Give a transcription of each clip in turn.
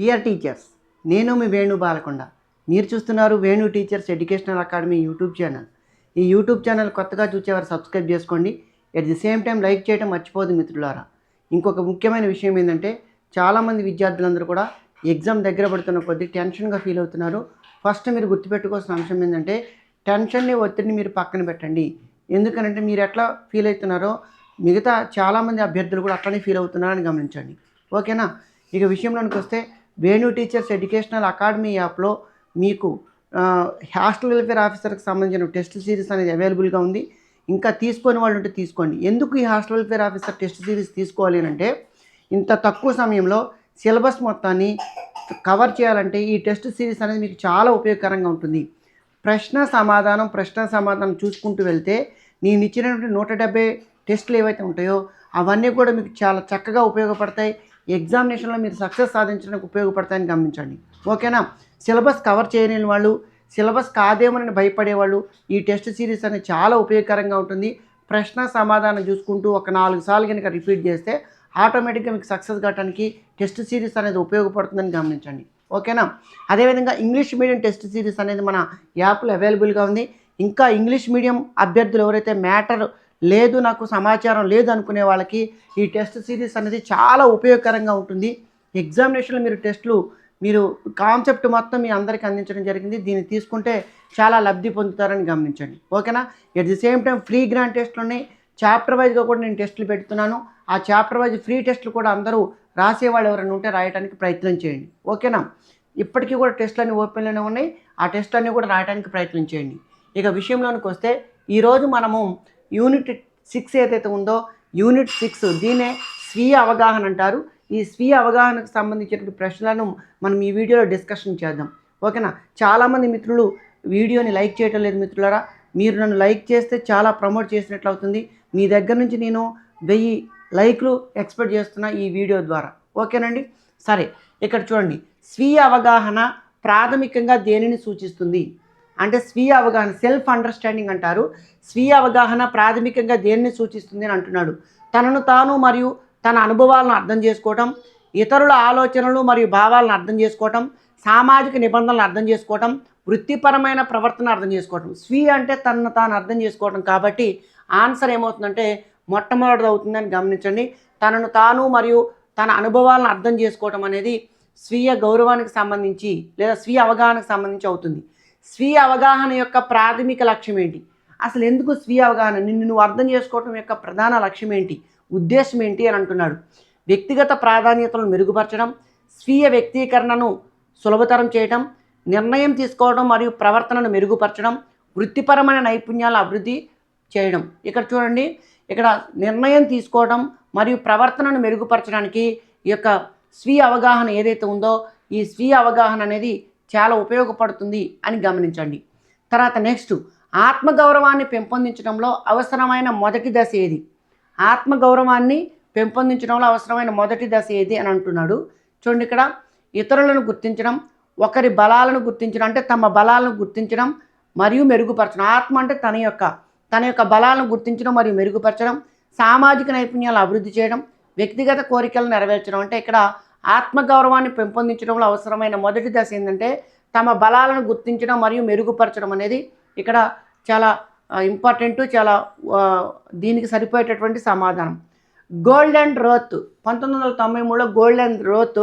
Dear teachers నేను మీ వేణు బాలకొండ. మీరు చూస్తున్నారు Venu teachers educational academy YouTube channel ఈ యూట్యూబ్ ఛానల్ కొత్తగా చూసేవారు సబ్స్క్రైబ్ చేసుకోండి. At the same time like చేయడం మర్చిపోదు మిత్రులారా. ఇంకొక ముఖ్యమైన విషయం ఏంటంటే చాలామంది విద్యార్థులందరూ కూడా ఎగ్జామ్ దగ్గర పడుతున్న కొద్దీ టెన్షన్గా ఫీల్ అవుతున్నారు. ఫస్ట్ మీరు గుర్తుపెట్టుకోవాల్సిన అంశం ఏంటంటే టెన్షన్ని ఒత్తిడిని మీరు పక్కన పెట్టండి. ఎందుకనంటే మీరు ఎట్లా ఫీల్ అవుతున్నారో మిగతా చాలామంది అభ్యర్థులు కూడా అట్లనే ఫీల్ అవుతున్నారని గమనించండి. ఓకేనా ఇక విషయంలోనికి వస్తే వేణు టీచర్స్ ఎడ్యుకేషనల్ అకాడమీ యాప్లో మీకు హాస్టల్ వెల్ఫేర్ ఆఫీసర్కి సంబంధించిన టెస్ట్ సిరీస్ అనేది అవైలబుల్గా ఉంది. ఇంకా తీసుకొని వాళ్ళు ఉంటే తీసుకోండి. ఎందుకు ఈ hostel welfare officer test series తీసుకోవాలి అని అంటే ఇంత తక్కువ సమయంలో సిలబస్ మొత్తాన్ని కవర్ చేయాలంటే ఈ టెస్ట్ సిరీస్ అనేది మీకు చాలా ఉపయోగకరంగా ఉంటుంది. ప్రశ్న సమాధానం ప్రశ్న సమాధానం చూసుకుంటూ వెళ్తే నేను ఇచ్చినటువంటి నూట డెబ్బై టెస్టులు ఏవైతే ఉంటాయో అవన్నీ కూడా మీకు చాలా చక్కగా ఉపయోగపడతాయి. ఎగ్జామినేషన్లో మీరు సక్సెస్ సాధించడానికి ఉపయోగపడతాయని గమనించండి. ఓకేనా? సిలబస్ కవర్ చేయలేని వాళ్ళు సిలబస్ కాదేమోనని భయపడేవాళ్ళు ఈ టెస్ట్ సిరీస్ అనేది చాలా ఉపయోగకరంగా ఉంటుంది. ప్రశ్న సమాధానం చూసుకుంటూ ఒక నాలుగు సార్లు కనుక రిపీట్ చేస్తే ఆటోమేటిక్గా మీకు సక్సెస్ కావడానికి టెస్ట్ సిరీస్ అనేది ఉపయోగపడుతుందని గమనించండి. ఓకేనా? అదేవిధంగా ఇంగ్లీష్ మీడియం టెస్ట్ సిరీస్ అనేది మన యాప్లో అవైలబుల్గా ఉంది. ఇంకా ఇంగ్లీష్ మీడియం అభ్యర్థులు ఎవరైతే మ్యాటర్ లేదు నాకు సమాచారం లేదు అనుకునే వాళ్ళకి ఈ టెస్ట్ సిరీస్ అనేది చాలా ఉపయోగకరంగా ఉంటుంది. ఎగ్జామినేషన్లో మీరు టెస్ట్లు మీరు కాన్సెప్ట్ మొత్తం మీ అందరికీ అందించడం జరిగింది. దీన్ని తీసుకుంటే చాలా లబ్ధి పొందుతారని గమనించండి. ఓకేనా? At the same time free grand టెస్ట్లోనే chapter వైజ్గా కూడా నేను టెస్టులు పెడుతున్నాను. ఆ చాప్టర్ వైజ్ ఫ్రీ టెస్టులు కూడా అందరూ రాసేవాళ్ళు ఎవరైనా ఉంటే రాయడానికి ప్రయత్నం చేయండి. ఓకేనా? ఇప్పటికీ కూడా టెస్టులన్నీ ఓపెన్లోనే ఉన్నాయి. ఆ టెస్టులన్నీ కూడా రాయడానికి ప్రయత్నం చేయండి. ఇక విషయంలోనికి వస్తే ఈరోజు మనము యూనిట్ సిక్స్ ఏదైతే ఉందో యూనిట్ సిక్స్ దీన్నే స్వీయ అవగాహన అంటారు. ఈ స్వీయ అవగాహనకు సంబంధించిన ప్రశ్నలను మనం ఈ వీడియోలో డిస్కషన్ చేద్దాం. ఓకేనా? చాలామంది మిత్రులు వీడియోని లైక్ చేయటం లేదు మిత్రులారా. మీరు నన్ను లైక్ చేస్తే చాలా ప్రమోట్ చేసినట్లు అవుతుంది. మీ దగ్గర నుంచి నేను వెయ్యి లైక్లు ఎక్స్పెక్ట్ చేస్తున్నా ఈ వీడియో ద్వారా. ఓకేనండి? సరే ఇక్కడ చూడండి. స్వీయ అవగాహన ప్రాథమికంగా దేనిని సూచిస్తుంది? అంటే స్వీయ అవగాహన సెల్ఫ్ అండర్స్టాండింగ్ అంటారు. స్వీయ అవగాహన ప్రాథమికంగా దేన్ని సూచిస్తుంది అని అంటున్నాడు. తనను తాను మరియు తన అనుభవాలను అర్థం చేసుకోవటం ఇతరుల ఆలోచనలు మరియు భావాలను అర్థం చేసుకోవటం సామాజిక నిబంధనలను అర్థం చేసుకోవటం వృత్తిపరమైన ప్రవర్తన అర్థం చేసుకోవటం. స్వీయ అంటే తనను తాను అర్థం చేసుకోవటం కాబట్టి ఆన్సర్ ఏమవుతుందంటే మొట్టమొదటిది అవుతుందని గమనించండి. తనను తాను మరియు తన అనుభవాలను అర్థం చేసుకోవటం అనేది స్వీయ గౌరవానికి సంబంధించి లేదా స్వీయ అవగాహనకు సంబంధించి అవుతుంది. స్వీయ అవగాహన యొక్క ప్రాథమిక లక్ష్యం ఏంటి? అసలు ఎందుకు స్వీయ అవగాహన? నిన్ను నువ్వు అర్థం చేసుకోవటం యొక్క ప్రధాన లక్ష్యం ఏంటి? ఉద్దేశం ఏంటి అని అంటున్నాడు. వ్యక్తిగత ప్రాధాన్యతలను మెరుగుపరచడం స్వీయ వ్యక్తీకరణను సులభతరం చేయడం నిర్ణయం తీసుకోవడం మరియు ప్రవర్తనను మెరుగుపరచడం వృత్తిపరమైన నైపుణ్యాల అభివృద్ధి చేయడం. ఇక్కడ చూడండి ఇక్కడ నిర్ణయం తీసుకోవడం మరియు ప్రవర్తనను మెరుగుపరచడానికి ఈ యొక్క స్వీయ అవగాహన ఏదైతే ఉందో ఈ స్వీయ అవగాహన అనేది చాలా ఉపయోగపడుతుంది అని గమనించండి. తర్వాత నెక్స్ట్ ఆత్మగౌరవాన్ని పెంపొందించడంలో అవసరమైన మొదటి దశ ఏది? ఆత్మగౌరవాన్ని పెంపొందించడంలో అవసరమైన మొదటి దశ ఏది అని అంటున్నాడు. చూడండి ఇక్కడ ఇతరులను గుర్తించడం ఒకరి బలాలను గుర్తించడం అంటే తమ బలాలను గుర్తించడం మరియు మెరుగుపరచడం. ఆత్మ అంటే తన యొక్క తన యొక్క బలాలను గుర్తించడం మరియు మెరుగుపరచడం సామాజిక నైపుణ్యాలు అభివృద్ధి చేయడం వ్యక్తిగత కోరికలను నెరవేర్చడం. అంటే ఇక్కడ ఆత్మగౌరవాన్ని పెంపొందించడంలో అవసరమైన మొదటి దశ ఏంటంటే తమ బలాలను గుర్తించడం మరియు మెరుగుపరచడం అనేది ఇక్కడ చాలా ఇంపార్టెంట్ చాలా దీనికి సరిపోయేటటువంటి సమాధానం. గోల్డ్ అండ్ రోత్ పంతొమ్మిది వందల తొంభై మూడులో గోల్డ్ అండ్ రోత్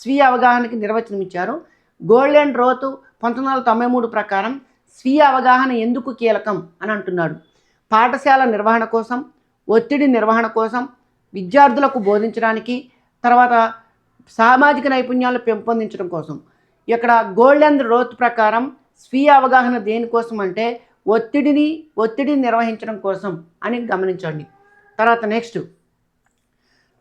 స్వీయ అవగాహనకి నిర్వచనం ఇచ్చారు గోల్డ్ అండ్ రోత్ పంతొమ్మిది వందల తొంభై మూడు ప్రకారం స్వీయ అవగాహన ఎందుకు కీలకం అని అంటున్నాడు. పాఠశాల నిర్వహణ కోసం ఒత్తిడి నిర్వహణ కోసం విద్యార్థులకు బోధించడానికి తర్వాత సామాజిక నైపుణ్యాలు పెంపొందించడం కోసం. ఇక్కడ గోల్డ్ అండ్ రోత్ ప్రకారం స్వీయ అవగాహన దేనికోసం అంటే ఒత్తిడిని ఒత్తిడిని నిర్వహించడం కోసం అని గమనించండి. తర్వాత నెక్స్ట్.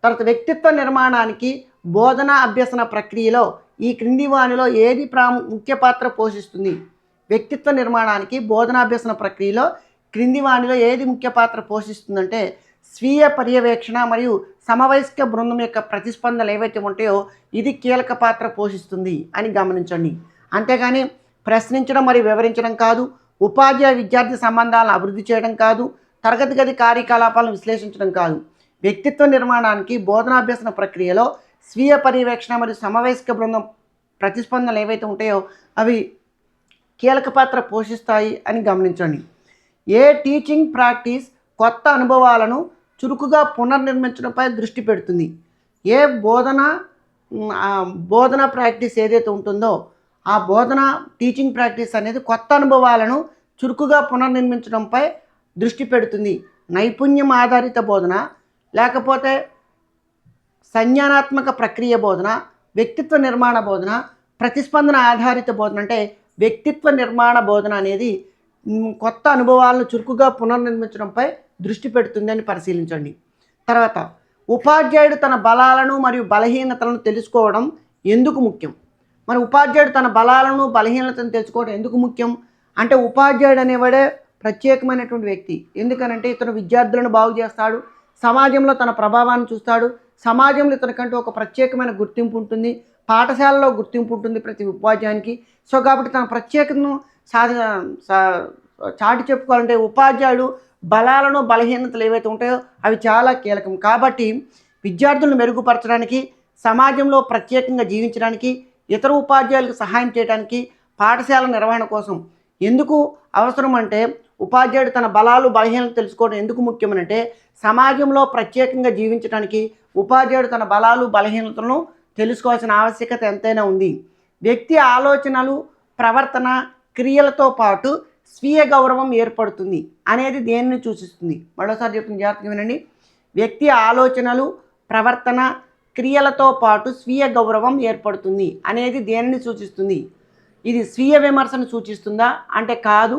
తర్వాత వ్యక్తిత్వ నిర్మాణానికి బోధన అభ్యసన ప్రక్రియలో ఈ క్రింది వానిలో ఏది ప్రా ముఖ్య పాత్ర పోషిస్తుంది? వ్యక్తిత్వ నిర్మాణానికి బోధనాభ్యసన ప్రక్రియలో క్రింది వానిలో ఏది ముఖ్య పాత్ర పోషిస్తుందంటే స్వీయ పర్యవేక్షణ మరియు సమవయస్క బృందం యొక్క ప్రతిస్పందనలు ఏవైతే ఉంటాయో ఇది కీలక పాత్ర పోషిస్తుంది అని గమనించండి. అంతేగాని ప్రశ్నించడం మరియు వివరించడం కాదు ఉపాధ్యాయ విద్యార్థి సంబంధాలను అభివృద్ధి చేయడం కాదు తరగతి గది కార్యకలాపాలను విశ్లేషించడం కాదు. వ్యక్తిత్వ నిర్మాణానికి బోధనాభ్యసన ప్రక్రియలో స్వీయ పర్యవేక్షణ మరియు సమవయస్క బృందం ప్రతిస్పందనలు ఏవైతే ఉంటాయో అవి కీలక పాత్ర పోషిస్తాయి అని గమనించండి. ఏ టీచింగ్ ప్రాక్టీస్ కొత్త అనుభవాలను చురుకుగా పునర్నిర్మించడంపై దృష్టి పెడుతుంది. ఏ బోధన బోధన ప్రాక్టీస్ ఏదైతే ఉంటుందో ఆ బోధన టీచింగ్ ప్రాక్టీస్ అనేది కొత్త అనుభవాలను చురుకుగా పునర్నిర్మించడంపై దృష్టి పెడుతుంది. నైపుణ్యం ఆధారిత బోధన లేకపోతే సంజ్ఞానాత్మక ప్రక్రియ బోధన వ్యక్తిత్వ నిర్మాణ బోధన ప్రతిస్పందన ఆధారిత బోధన అంటే వ్యక్తిత్వ నిర్మాణ బోధన అనేది కొత్త అనుభవాలను చురుకుగా పునర్నిర్మించడంపై దృష్టి పెడుతుందని పరిశీలించండి. తర్వాత ఉపాధ్యాయుడు తన బలాలను మరియు బలహీనతలను తెలుసుకోవడం ఎందుకు ముఖ్యం? మరి ఉపాధ్యాయుడు తన బలాలను బలహీనతను తెలుసుకోవడం ఎందుకు ముఖ్యం? అంటే ఉపాధ్యాయుడు అనేవాడే ప్రత్యేకమైనటువంటి వ్యక్తి. ఎందుకనంటే ఇతను విద్యార్థులను బాగు చేస్తాడు సమాజంలో తన ప్రభావాన్ని చూస్తాడు సమాజంలో ఇతనికంటూ ఒక ప్రత్యేకమైన గుర్తింపు ఉంటుంది పాఠశాలలో గుర్తింపు ఉంటుంది ప్రతి ఉపాధ్యాయునికి. సో కాబట్టి తన ప్రత్యేకతను సాధి సా- చాటి చెప్పుకోవాలంటే ఉపాధ్యాయుడు బలాలను బలహీనతలు ఏవైతే ఉంటాయో అవి చాలా కీలకం. కాబట్టి విద్యార్థులను మెరుగుపరచడానికి సమాజంలో ప్రత్యేకంగా జీవించడానికి ఇతర ఉపాధ్యాయులకు సహాయం చేయడానికి పాఠశాల నిర్వహణ కోసం ఎందుకు అవసరం అంటే ఉపాధ్యాయుడు తన బలాలు బలహీనతలు తెలుసుకోవడం ఎందుకు ముఖ్యమనంటే సమాజంలో ప్రత్యేకంగా జీవించడానికి ఉపాధ్యాయుడు తన బలాలు బలహీనతలను తెలుసుకోవాల్సిన ఆవశ్యకత ఎంతైనా ఉంది. వ్యక్తి ఆలోచనలు ప్రవర్తన క్రియలతో పాటు స్వీయ గౌరవం ఏర్పడుతుంది అనేది దేనిని సూచిస్తుంది? మరోసారి చెప్తున్న జాగ్రత్తగా వినండి. వ్యక్తి ఆలోచనలు ప్రవర్తన క్రియలతో పాటు స్వీయ గౌరవం ఏర్పడుతుంది అనేది దేనిని సూచిస్తుంది? ఇది స్వీయ విమర్శను సూచిస్తుందా? అంటే కాదు.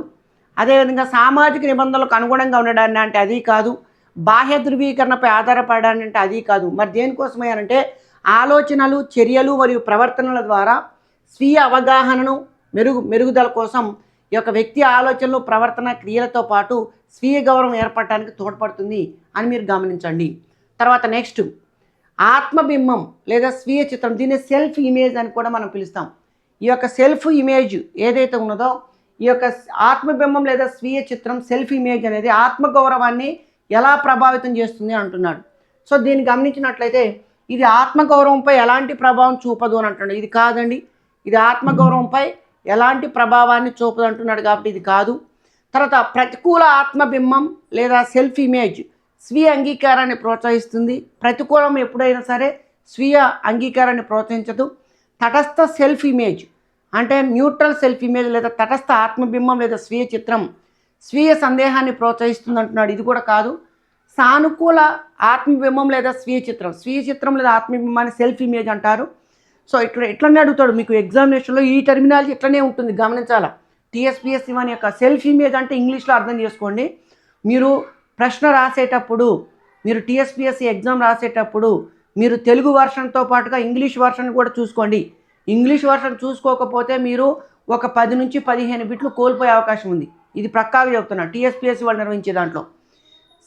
అదేవిధంగా సామాజిక నిబంధనలకు అనుగుణంగా ఉండడాన్ని అంటే అది కాదు. బాహ్య ధృవీకరణపై ఆధారపడాన్ని అంటే అది కాదు. మరి దేనికోసమే అంటే ఆలోచనలు చర్యలు మరియు ప్రవర్తనల ద్వారా స్వీయ అవగాహనను మెరుగు మెరుగుదల కోసం ఈ యొక్క వ్యక్తి ఆలోచనలు ప్రవర్తన క్రియలతో పాటు స్వీయ గౌరవం ఏర్పడటానికి తోడ్పడుతుంది అని మీరు గమనించండి. తర్వాత నెక్స్ట్ ఆత్మబింబం లేదా స్వీయ చిత్రం దీన్ని సెల్ఫ్ ఇమేజ్ అని కూడా మనం పిలుస్తాం. ఈ యొక్క సెల్ఫ్ ఇమేజ్ ఏదైతే ఉన్నదో ఈ యొక్క ఆత్మబింబం లేదా స్వీయ చిత్రం సెల్ఫ్ ఇమేజ్ అనేది ఆత్మగౌరవాన్ని ఎలా ప్రభావితం చేస్తుంది అంటున్నాడు. సో దీన్ని గమనించినట్లయితే ఇది ఆత్మగౌరవంపై ఎలాంటి ప్రభావం చూపదు అని అంటున్నాడు. ఇది కాదండి. ఇది ఆత్మగౌరవంపై ఎలాంటి ప్రభావాన్ని చూపదు అంటున్నాడు కాబట్టి ఇది కాదు. తర్వాత ప్రతికూల ఆత్మబింబం లేదా సెల్ఫ్ ఇమేజ్ స్వీయ అంగీకారాన్ని ప్రోత్సహిస్తుంది. ప్రతికూలం ఎప్పుడైనా సరే స్వీయ అంగీకారాన్ని ప్రోత్సహించదు. తటస్థ సెల్ఫ్ ఇమేజ్ అంటే న్యూట్రల్ సెల్ఫ్ ఇమేజ్ లేదా తటస్థ ఆత్మబింబం లేదా స్వీయ చిత్రం స్వీయ సందేహాన్ని ప్రోత్సహిస్తుంది అంటున్నాడు ఇది కూడా కాదు. సానుకూల ఆత్మబింబం లేదా స్వీయ చిత్రం స్వీయ చిత్రం లేదా ఆత్మబింబాన్ని సెల్ఫ్ ఇమేజ్ అంటారు. సో ఇక్కడ ఎట్లనే అడుగుతాడు మీకు ఎగ్జామినేషన్లో ఈ టెర్మినాలజీ ఇట్లనే ఉంటుంది గమనించాలా? టీఎస్పిఎస్సి వన్ యొక్క సెల్ఫ్ ఇమేజ్ అంటే ఇంగ్లీష్లో అర్థం చేసుకోండి. మీరు ప్రశ్న రాసేటప్పుడు మీరు టీఎస్పిఎస్సి ఎగ్జామ్ రాసేటప్పుడు మీరు తెలుగు వర్షన్తో పాటుగా ఇంగ్లీష్ వర్షన్ కూడా చూసుకోండి. ఇంగ్లీష్ వర్షన్ చూసుకోకపోతే మీరు ఒక పది నుంచి పదిహేను బిట్లు కోల్పోయే అవకాశం ఉంది. ఇది ప్రక్కాగా చెప్తున్నా టీఎస్పిఎస్సి వాళ్ళు నిర్వహించే దాంట్లో.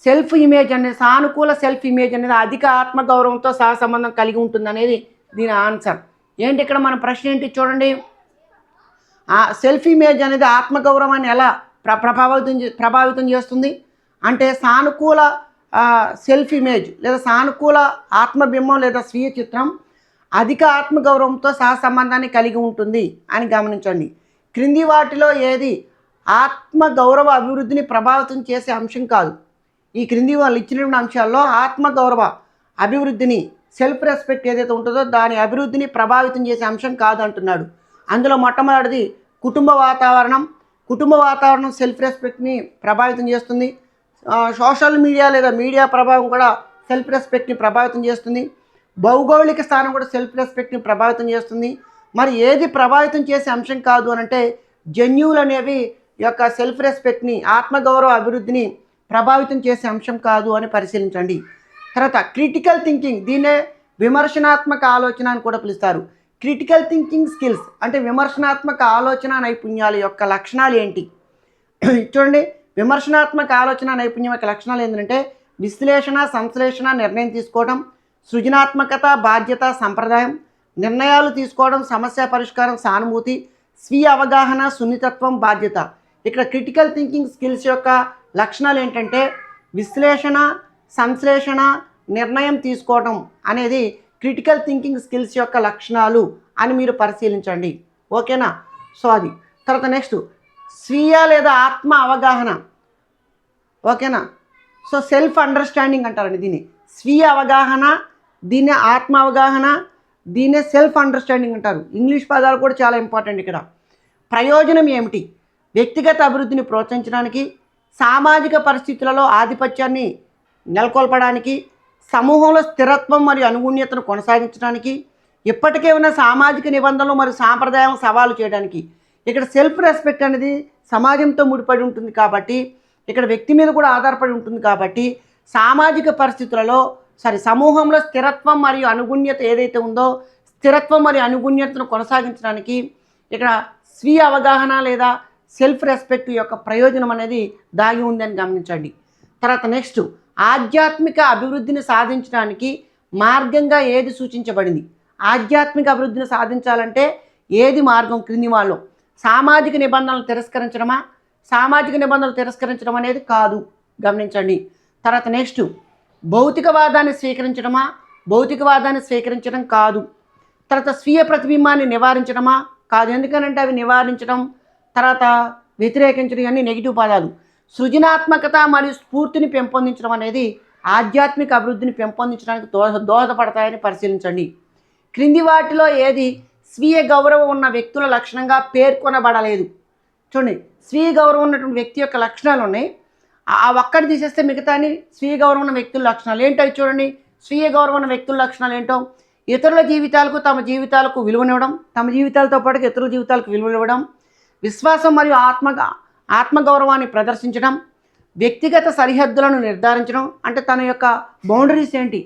సెల్ఫ్ ఇమేజ్ అనేది సానుకూల సెల్ఫ్ ఇమేజ్ అనేది అధిక ఆత్మగౌరవంతో సహసంబంధం కలిగి ఉంటుంది అనేది దీని ఆన్సర్. ఏంటి ఇక్కడ మన ప్రశ్న ఏంటి చూడండి. ఆ సెల్ఫ్ ఇమేజ్ అనేది ఆత్మగౌరవాన్ని ఎలా ప్ర ప్రభావితం చే- ప్రభావితం చేస్తుంది? అంటే సానుకూల సెల్ఫ్ ఇమేజ్ లేదా సానుకూల ఆత్మబింబం లేదా స్వీయ చిత్రం అధిక ఆత్మగౌరవంతో సహసంబంధాన్ని కలిగి ఉంటుంది అని గమనించండి. క్రింది వాటిలో ఏది ఆత్మగౌరవ అభివృద్ధిని ప్రభావితం చేసే అంశం కాదు. ఈ క్రింది వాళ్ళు ఇచ్చినటువంటి అంశాల్లో ఆత్మగౌరవ అభివృద్ధిని సెల్ఫ్ రెస్పెక్ట్ ఏదైతే ఉంటుందో దాని అభివృద్ధిని ప్రభావితం చేసే అంశం కాదు అంటున్నాడు అందులో మొట్టమొదటిది కుటుంబ వాతావరణం. కుటుంబ వాతావరణం సెల్ఫ్ రెస్పెక్ట్ని ప్రభావితం చేస్తుంది. సోషల్ మీడియా లేదా మీడియా ప్రభావం కూడా సెల్ఫ్ రెస్పెక్ట్ని ప్రభావితం చేస్తుంది. భౌగోళిక స్థానం కూడా సెల్ఫ్ రెస్పెక్ట్ని ప్రభావితం చేస్తుంది. మరి ఏది ప్రభావితం చేసే అంశం కాదు అని అంటే జన్యువులు అనేవి యొక్క సెల్ఫ్ రెస్పెక్ట్ని ఆత్మగౌరవ అభివృద్ధిని ప్రభావితం చేసే అంశం కాదు అని పరిశీలించండి. తర్వాత క్రిటికల్ థింకింగ్ దీన్నే విమర్శనాత్మక ఆలోచన అని కూడా పిలుస్తారు. క్రిటికల్ థింకింగ్ స్కిల్స్ అంటే విమర్శనాత్మక ఆలోచన నైపుణ్యాల యొక్క లక్షణాలు ఏంటి? చూడండి విమర్శనాత్మక ఆలోచన నైపుణ్యం యొక్క లక్షణాలు ఏంటంటే విశ్లేషణ సంశ్లేషణ నిర్ణయం తీసుకోవడం సృజనాత్మకత బాధ్యత సంప్రదాయం నిర్ణయాలు తీసుకోవడం సమస్య పరిష్కారం సానుభూతి స్వీయ అవగాహన సున్నితత్వం బాధ్యత. ఇక్కడ క్రిటికల్ థింకింగ్ స్కిల్స్ యొక్క లక్షణాలు ఏంటంటే విశ్లేషణ సంశ్లేషణ నిర్ణయం తీసుకోవడం అనేది క్రిటికల్ థింకింగ్ స్కిల్స్ యొక్క లక్షణాలు అని మీరు పరిశీలించండి. ఓకేనా? సో అది. తర్వాత నెక్స్ట్ స్వీయ లేదా ఆత్మ అవగాహన. ఓకేనా? సో సెల్ఫ్ అండర్స్టాండింగ్ అంటారండి దీన్ని. స్వీయ అవగాహన దీన్ని ఆత్మ అవగాహన దీన్నే సెల్ఫ్ అండర్స్టాండింగ్ అంటారు. ఇంగ్లీష్ పదాలు కూడా చాలా ఇంపార్టెంట్ ఇక్కడ. ప్రయోజనం ఏమిటి? వ్యక్తిగత అభివృద్ధిని ప్రోత్సహించడానికి సామాజిక పరిస్థితులలో ఆధిపత్యాన్ని నెలకొల్పడానికి సమూహంలో స్థిరత్వం మరియు అనుగుణ్యతను కొనసాగించడానికి ఇప్పటికే ఉన్న సామాజిక నిబంధనలు మరియు సాంప్రదాయం సవాలు చేయడానికి. ఇక్కడ సెల్ఫ్ రెస్పెక్ట్ అనేది సమాజంతో ముడిపడి ఉంటుంది కాబట్టి ఇక్కడ వ్యక్తి మీద కూడా ఆధారపడి ఉంటుంది కాబట్టి సామాజిక పరిస్థితులలో సారీ సమూహంలో స్థిరత్వం మరియు అనుగుణ్యత ఏదైతే ఉందో స్థిరత్వం మరియు అనుగుణ్యతను కొనసాగించడానికి ఇక్కడ స్వీయ అవగాహన లేదా సెల్ఫ్ రెస్పెక్ట్ యొక్క ప్రయోజనం అనేది దాగి ఉందని గమనించండి. తర్వాత నెక్స్ట్ ఆధ్యాత్మిక అభివృద్ధిని సాధించడానికి మార్గంగా ఏది సూచించబడింది? ఆధ్యాత్మిక అభివృద్ధిని సాధించాలంటే ఏది మార్గం క్రింది వాళ్ళు? సామాజిక నిబంధనలు తిరస్కరించడమా? సామాజిక నిబంధనలు తిరస్కరించడం అనేది కాదు. గమనించండి. తర్వాత నెక్స్ట్. భౌతికవాదాన్ని స్వీకరించడమా? భౌతికవాదాన్ని స్వీకరించడం కాదు. తర్వాత స్వీయ ప్రతిబింబాన్ని నివారించడమా? కాదు. ఎందుకనంటే అవి నివారించడం తర్వాత వ్యతిరేకించడం అన్నీ నెగిటివ్ పదాలు సృజనాత్మకత మరియు స్ఫూర్తిని పెంపొందించడం అనేది ఆధ్యాత్మిక అభివృద్ధిని పెంపొందించడానికి దోహ దోహదపడతాయని పరిశీలించండి. క్రింది వాటిలో ఏది స్వీయ గౌరవం ఉన్న వ్యక్తుల లక్షణంగా పేర్కొనబడలేదు. చూడండి స్వీయ గౌరవం ఉన్నటువంటి వ్యక్తి యొక్క లక్షణాలు ఉన్నాయి. ఆ- ఒక్కటి తీసేస్తే మిగతాని స్వీయ గౌరవం ఉన్న వ్యక్తుల లక్షణాలు ఏంటో? చూడండి. స్వీయ గౌరవం ఉన్న వ్యక్తుల లక్షణాలు ఏంటో? ఇతరుల జీవితాలకు తమ జీవితాలకు విలువనివ్వడం తమ జీవితాలతో పాటు ఇతరుల జీవితాలకు విలువనివ్వడం విశ్వాసం మరియు ఆత్మ ఆత్మగౌరవాన్ని ప్రదర్శించడం వ్యక్తిగత సరిహద్దులను నిర్ధారించడం అంటే తన యొక్క బౌండరీస్ ఏంటి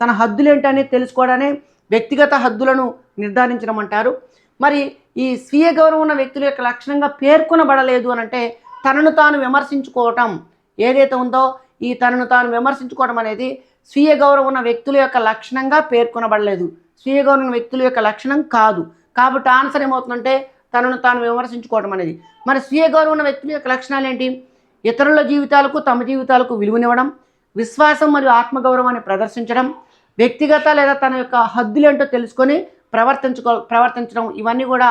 తన హద్దులు ఏంటి అనేది తెలుసుకోవడానే వ్యక్తిగత హద్దులను నిర్ధారించడం అంటారు. మరి ఈ స్వీయ గౌరవం ఉన్న వ్యక్తుల యొక్క లక్షణంగా పేర్కొనబడలేదు అని అంటే తనను తాను విమర్శించుకోవటం ఏదైతే ఉందో ఈ తనను తాను విమర్శించుకోవడం అనేది స్వీయ గౌరవం ఉన్న వ్యక్తుల యొక్క లక్షణంగా పేర్కొనబడలేదు. స్వీయ గౌరవం వ్యక్తుల యొక్క లక్షణం కాదు. కాబట్టి ఆన్సర్ ఏమవుతుందంటే తనను తాను విమర్శించుకోవడం అనేది. మరి స్వీయ గౌరవం ఉన్న వ్యక్తుల యొక్క లక్షణాలు ఏంటి? ఇతరుల జీవితాలకు తమ జీవితాలకు విలువనివ్వడం విశ్వాసం మరియు ఆత్మగౌరవాన్ని ప్రదర్శించడం వ్యక్తిగత లేదా తన యొక్క హద్దులేంటో తెలుసుకొని ప్రవర్తించుకో ప్రవర్తించడం ఇవన్నీ కూడా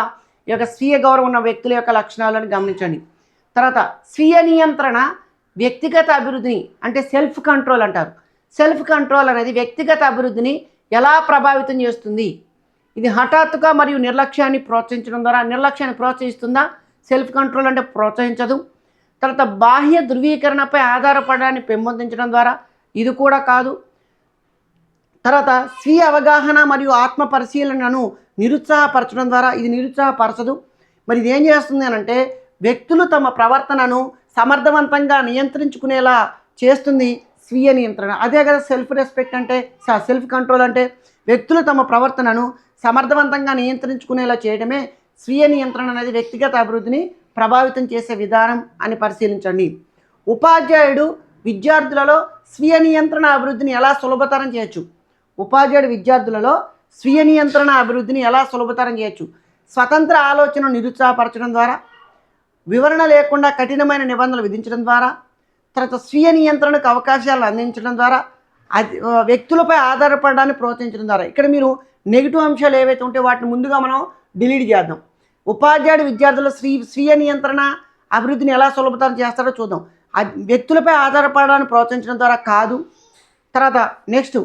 ఈ యొక్క స్వీయ గౌరవం ఉన్న వ్యక్తుల యొక్క లక్షణాలను గమనించండి. తర్వాత స్వీయ నియంత్రణ వ్యక్తిగత అభివృద్ధిని అంటే సెల్ఫ్ కంట్రోల్ అంటారు. సెల్ఫ్ కంట్రోల్ అనేది వ్యక్తిగత అభివృద్ధిని ఎలా ప్రభావితం చేస్తుంది? ఇది హఠాత్తుగా మరియు నిర్లక్ష్యాన్ని ప్రోత్సహించడం ద్వారా నిర్లక్ష్యాన్ని ప్రోత్సహిస్తుందా? సెల్ఫ్ కంట్రోల్ అంటే ప్రోత్సహించదు. తర్వాత బాహ్య ధృవీకరణపై ఆధారపడడాన్ని పెంపొందించడం ద్వారా ఇది కూడా కాదు. తర్వాత స్వీయ అవగాహన మరియు ఆత్మ పరిశీలనను నిరుత్సాహపరచడం ద్వారా ఇది నిరుత్సాహపరచదు. మరి ఇది ఏం చేస్తుంది అని అంటే వ్యక్తులు తమ ప్రవర్తనను సమర్థవంతంగా నియంత్రించుకునేలా చేస్తుంది స్వీయ నియంత్రణ. అదే కదా సెల్ఫ్ రెస్పెక్ట్ అంటే సెల్ఫ్ కంట్రోల్ అంటే వ్యక్తులు తమ ప్రవర్తనను సమర్థవంతంగా నియంత్రించుకునేలా చేయడమే స్వీయ నియంత్రణ అనేది వ్యక్తిగత అభివృద్ధిని ప్రభావితం చేసే విధానం అని పరిశీలించండి. ఉపాధ్యాయుడు విద్యార్థులలో స్వీయ నియంత్రణ అభివృద్ధిని ఎలా సులభతరం చేయొచ్చు? ఉపాధ్యాయుడు విద్యార్థులలో స్వీయ నియంత్రణ అభివృద్ధిని ఎలా సులభతరం చేయొచ్చు? స్వతంత్ర ఆలోచనను నిరుత్సాహపరచడం ద్వారా వివరణ లేకుండా కఠినమైన నిబంధనలు విధించడం ద్వారా తర్వాత స్వీయ నియంత్రణకు అవకాశాలు అందించడం ద్వారా అది వ్యక్తులపై ఆధారపడడాన్ని ప్రోత్సహించడం ద్వారా. ఇక్కడ మీరు నెగిటివ్ అంశాలు ఏవైతే ఉంటే వాటిని ముందుగా మనం డిలీట్ చేద్దాం. ఉపాధ్యాయుడు విద్యార్థుల స్వీ స్వీయ నియంత్రణ అభివృద్ధిని ఎలా సులభతరం చేస్తారో చూద్దాం. అది వ్యక్తులపై ఆధారపడడాన్ని ప్రోత్సహించడం ద్వారా కాదు. తర్వాత నెక్స్ట్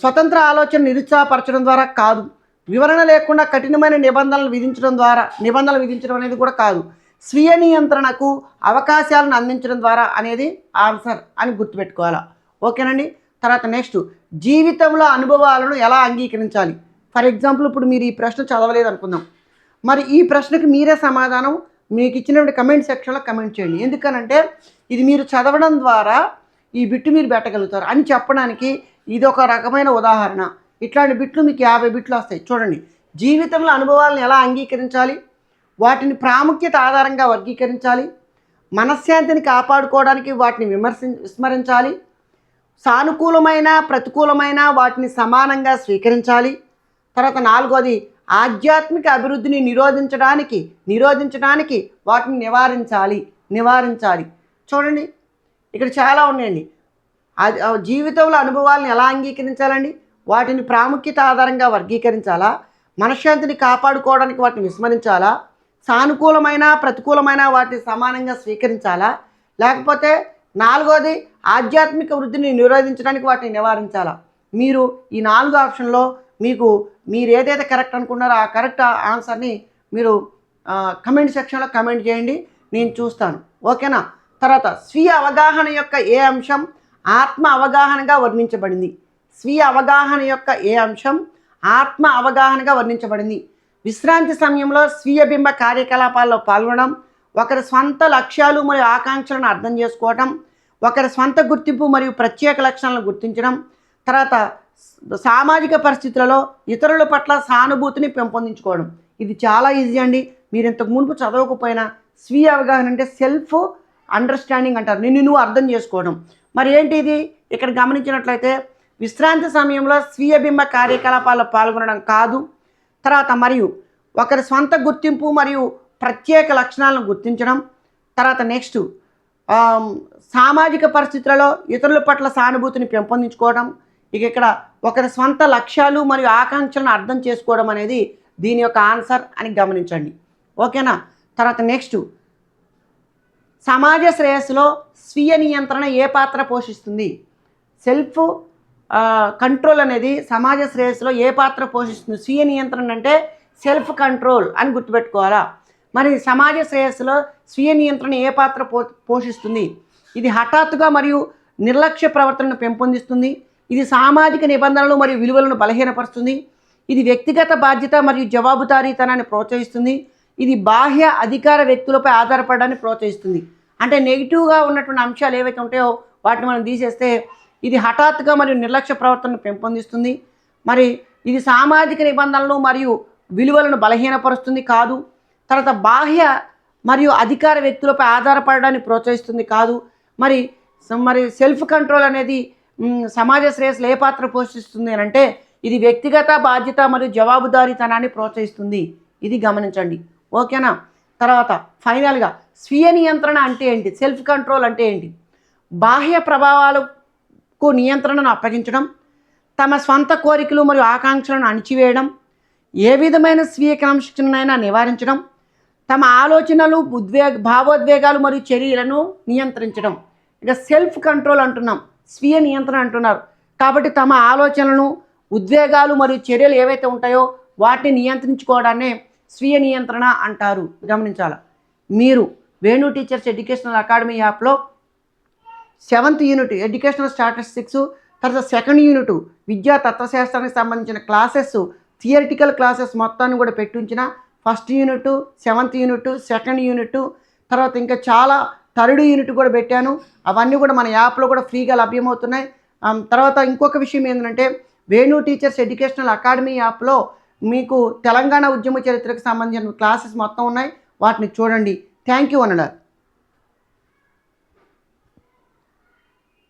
స్వతంత్ర ఆలోచన నిరుత్సాహపరచడం ద్వారా కాదు. వివరణ లేకుండా కఠినమైన నిబంధనలు విధించడం ద్వారా నిబంధనలు విధించడం అనేది కూడా కాదు. స్వీయ నియంత్రణకు అవకాశాలను అందించడం ద్వారా అనేది ఆన్సర్ అని గుర్తుపెట్టుకోవాలా. ఓకేనండి? తర్వాత నెక్స్ట్ జీవితంలో అనుభవాలను ఎలా అంగీకరించాలి? ఫర్ ఎగ్జాంపుల్ ఇప్పుడు మీరు ఈ ప్రశ్న చదవలేదు అనుకుందాం. మరి ఈ ప్రశ్నకి మీరే సమాధానం మీకు ఇచ్చినటువంటి కమెంట్ సెక్షన్లో కమెంట్ చేయండి. ఎందుకనంటే ఇది మీరు చదవడం ద్వారా ఈ బిట్టు మీరు పెట్టగలుగుతారు అని చెప్పడానికి ఇది ఒక రకమైన ఉదాహరణ. ఇట్లాంటి బిట్లు మీకు యాభై బిట్లు వస్తాయి. చూడండి. జీవితంలో అనుభవాలను ఎలా అంగీకరించాలి? వాటిని ప్రాముఖ్యత ఆధారంగా వర్గీకరించాలి? మనశ్శాంతిని కాపాడుకోవడానికి వాటిని విమర్శి విస్మరించాలి? సానుకూలమైన ప్రతికూలమైన వాటిని సమానంగా స్వీకరించాలి. తర్వాత నాలుగోది ఆధ్యాత్మిక అభివృద్ధిని నిరోధించడానికి నిరోధించడానికి వాటిని నివారించాలి నివారించాలి. చూడండి ఇక్కడ చాలా ఉన్నాయండి. అది జీవితంలో అనుభవాలను ఎలా అంగీకరించాలండి? వాటిని ప్రాముఖ్యత ఆధారంగా వర్గీకరించాలా? మనశ్శాంతిని కాపాడుకోవడానికి వాటిని విస్మరించాలా? సానుకూలమైన ప్రతికూలమైన వాటిని సమానంగా స్వీకరించాలా? లేకపోతే నాలుగోది ఆధ్యాత్మిక వృద్ధిని నిరోధించడానికి వాటిని నివారించాలా? మీరు ఈ నాలుగు ఆప్షన్లో మీకు మీరు ఏదైతే కరెక్ట్ అనుకున్నారో ఆ కరెక్ట్ ఆన్సర్ని మీరు కమెంట్ సెక్షన్లో కమెంట్ చేయండి నేను చూస్తాను. ఓకేనా? తర్వాత స్వీయ అవగాహన యొక్క ఏ అంశం ఆత్మ అవగాహనగా వర్ణించబడింది? స్వీయ అవగాహన యొక్క ఏ అంశం ఆత్మ అవగాహనగా వర్ణించబడింది? విశ్రాంతి సమయంలో స్వీయ బింబ కార్యకలాపాల్లో పాల్గొనడం ఒకరి స్వంత లక్ష్యాలు మరియు ఆకాంక్షలను అర్థం చేసుకోవటం ఒకరి స్వంత గుర్తింపు మరియు ప్రత్యేక లక్షణాలను గుర్తించడం తర్వాత సామాజిక పరిస్థితులలో ఇతరుల పట్ల సానుభూతిని పెంపొందించుకోవడం. ఇది చాలా ఈజీ అండి. మీరు ఇంతకు మునుపు చదవకపోయినా స్వీయ అవగాహన అంటే సెల్ఫ్ అండర్స్టాండింగ్ అంటారు. నిన్ను నువ్వు అర్థం చేసుకోవడం. మరి ఏంటి ఇది? ఇక్కడ గమనించినట్లయితే విశ్రాంతి సమయంలో స్వీయ బింబ కార్యకలాపాల్లో పాల్గొనడం కాదు. తర్వాత మరియు ఒకరి స్వంత గుర్తింపు మరియు ప్రత్యేక లక్షణాలను గుర్తించడం తర్వాత నెక్స్ట్ సామాజిక పరిస్థితులలో ఇతరుల పట్ల సానుభూతిని పెంపొందించుకోవడం ఇక ఇక్కడ ఒకరి స్వంత లక్ష్యాలు మరియు ఆకాంక్షలను అర్థం చేసుకోవడం అనేది దీని యొక్క ఆన్సర్ అని గమనించండి. ఓకేనా? తర్వాత నెక్స్ట్ సమాజ శ్రేయస్సులో స్వీయ నియంత్రణ ఏ పాత్ర పోషిస్తుంది? సెల్ఫ్ కంట్రోల్ అనేది సమాజ శ్రేయస్సులో ఏ పాత్ర పోషిస్తుంది? స్వీయ నియంత్రణ అంటే సెల్ఫ్ కంట్రోల్ అని గుర్తుపెట్టుకోవాలా? మరి సమాజ శ్రేయస్సులో స్వీయ నియంత్రణ ఏ పాత్ర పో పోషిస్తుంది? ఇది హఠాత్తుగా మరియు నిర్లక్ష్య ప్రవర్తనను పెంపొందిస్తుంది. ఇది సామాజిక నిబంధనలు మరియు విలువలను బలహీనపరుస్తుంది. ఇది వ్యక్తిగత బాధ్యత మరియు జవాబుదారీతనాన్ని ప్రోత్సహిస్తుంది. ఇది బాహ్య అధికార వ్యక్తులపై ఆధారపడడాన్ని ప్రోత్సహిస్తుంది. అంటే నెగిటివ్గా ఉన్నటువంటి అంశాలు ఏవైతే ఉంటాయో వాటిని మనం తీసేస్తే ఇది హఠాత్తుగా మరియు నిర్లక్ష్య ప్రవర్తనను పెంపొందిస్తుంది. మరి ఇది సామాజిక నిబంధనలు మరియు విలువలను బలహీనపరుస్తుంది కాదు. తర్వాత బాహ్య మరియు అధికార వ్యక్తులపై ఆధారపడడాన్ని ప్రోత్సహిస్తుంది కాదు. మరి మరి సెల్ఫ్ కంట్రోల్ అనేది సమాజ శ్రేయస్సులు ఏ పాత్ర పోషిస్తుంది అని అంటే ఇది వ్యక్తిగత బాధ్యత మరియు జవాబుదారీతనాన్ని ప్రోత్సహిస్తుంది. ఇది గమనించండి. ఓకేనా? తర్వాత ఫైనల్గా స్వీయ నియంత్రణ అంటే ఏంటి? సెల్ఫ్ కంట్రోల్ అంటే ఏంటి? బాహ్య ప్రభావాలకు నియంత్రణను అప్పగించడం తమ స్వంత కోరికలు మరియు ఆకాంక్షలను అణిచివేయడం ఏ విధమైన స్వీయ క్రమశిక్షణనైనా నివారించడం తమ ఆలోచనలు ఉద్వేగ భావోద్వేగాలు మరియు చర్యలను నియంత్రించడం. ఇక సెల్ఫ్ కంట్రోల్ అంటున్నాం. స్వీయ నియంత్రణ అంటున్నారు. కాబట్టి తమ ఆలోచనలను ఉద్వేగాలు మరియు చర్యలు ఏవైతే ఉంటాయో వాటిని నియంత్రించుకోవడాన్నే స్వీయ నియంత్రణ అంటారు. గమనించాల? మీరు వేణు టీచర్స్ ఎడ్యుకేషనల్ అకాడమీ యాప్లో సెవెంత్ యూనిట్ ఎడ్యుకేషనల్ స్టాటిస్టిక్స్ తర్వాత సెకండ్ యూనిట్ విద్యా తత్వశాస్త్రానికి సంబంధించిన క్లాసెస్ థియరిటికల్ క్లాసెస్ మొత్తాన్ని కూడా పెట్టించిన first unit seventh unit second unit తర్వాత ఇంకా చాలా థర్డ్ యూనిట్ కూడా పెట్టాను. అవన్నీ కూడా మన యాప్లో కూడా ఫ్రీగా లభ్యమవుతున్నాయి. తర్వాత ఇంకొక విషయం ఏంటంటే వేణు టీచర్స్ ఎడ్యుకేషనల్ అకాడమీ యాప్లో మీకు తెలంగాణ ఉద్యమ చరిత్రకు సంబంధించిన క్లాసెస్ మొత్తం ఉన్నాయి. వాటిని చూడండి. థ్యాంక్ యూ అన్నారు